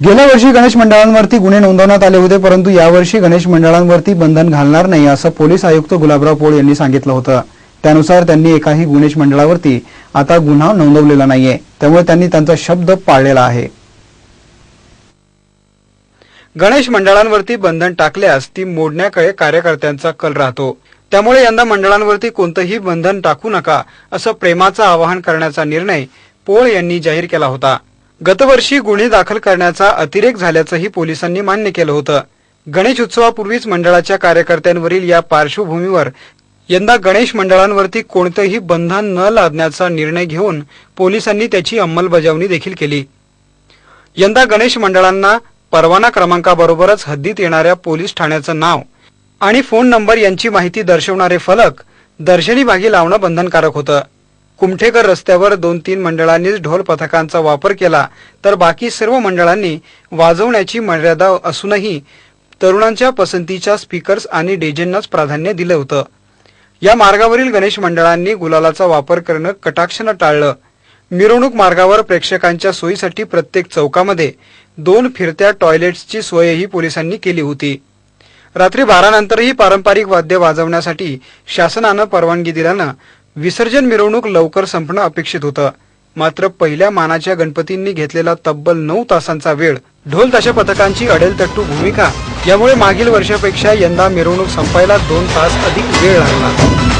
गेल्या वर्षी गणेश मंडळांवरती गुन्हे नोंदवण्यात आले होते परंतु यावर्षी गणेश मंडळांवरती बंधन घालणार नाही असं पोलीस आयुक्त गुलाबराव पोळ यांनी सांगितलं होतं. त्यानुसार त्यांनी एकाही गणेश मंडळावरती आता गुन्हा नोंदवलेला नाहीये. त्यामुळे त्यांनी त्यांचा शब्द पाळलेला आहे. गणेश मंडळांवरती बंधन टाकल्यास ती मोडण्याकडे कार्यकर्त्यांचा कल राहतो. त्यामुळे यंदा मंडळांवरती कोणतंही बंधन टाकू नका असं प्रेमाचं आवाहन करण्याचा निर्णय पोळ यांनी जाहीर केला होता. गतवर्षी गुन्हे दाखल करण्याचा अतिरेक झाल्याचंही पोलिसांनी मान्य केलं होतं. गणेश उत्सवापूर्वीच मंडळाच्या कार्यकर्त्यांवरील या पार्श्वभूमीवर यंदा गणेश मंडळांवरती कोणतंही बंधन न लादण्याचा निर्णय घेऊन पोलिसांनी त्याची अंमलबजावणी देखील केली. यंदा गणेश मंडळांना परवाना क्रमांकाबरोबरच हद्दीत येणाऱ्या पोलीस ठाण्याचं नाव आणि फोन नंबर यांची माहिती दर्शवणारे फलक दर्शनी भागी लावणं बंधनकारक होतं. कुमठेकर रस्त्यावर दोन तीन मंडळांनीच ढोल पथकांचा वापर केला तर बाकी सर्व मंडळांनी वाजवण्याची मर्यादा असूनही तरुणांच्या पसंतीच्या स्पीकर्स आणि डीजेंनाच प्राधान्य दिलं होतं. या मार्गावरील गणेश मंडळांनी गुलालाचा वापर करणं कटाक्षानं टाळलं. मिरवणूक मार्गावर प्रेक्षकांच्या सोयीसाठी प्रत्येक चौकामध्ये दोन फिरत्या टॉयलेट्सची सोयही पोलिसांनी केली होती. रात्री बारानंतरही पारंपरिक वाद्य वाजवण्यासाठी शासनानं परवानगी दिल्यानं विसर्जन मिरवणूक लवकर संपणं अपेक्षित होतं. मात्र पहिल्या मानाच्या गणपतींनी घेतलेला तब्बल नऊ तासांचा वेळ ढोल ताशा पथकांची अडेलतट्टू भूमिका यामुळे मागील वर्षापेक्षा यंदा मिरवणूक संपायला दोन तास अधिक वेळ लागला.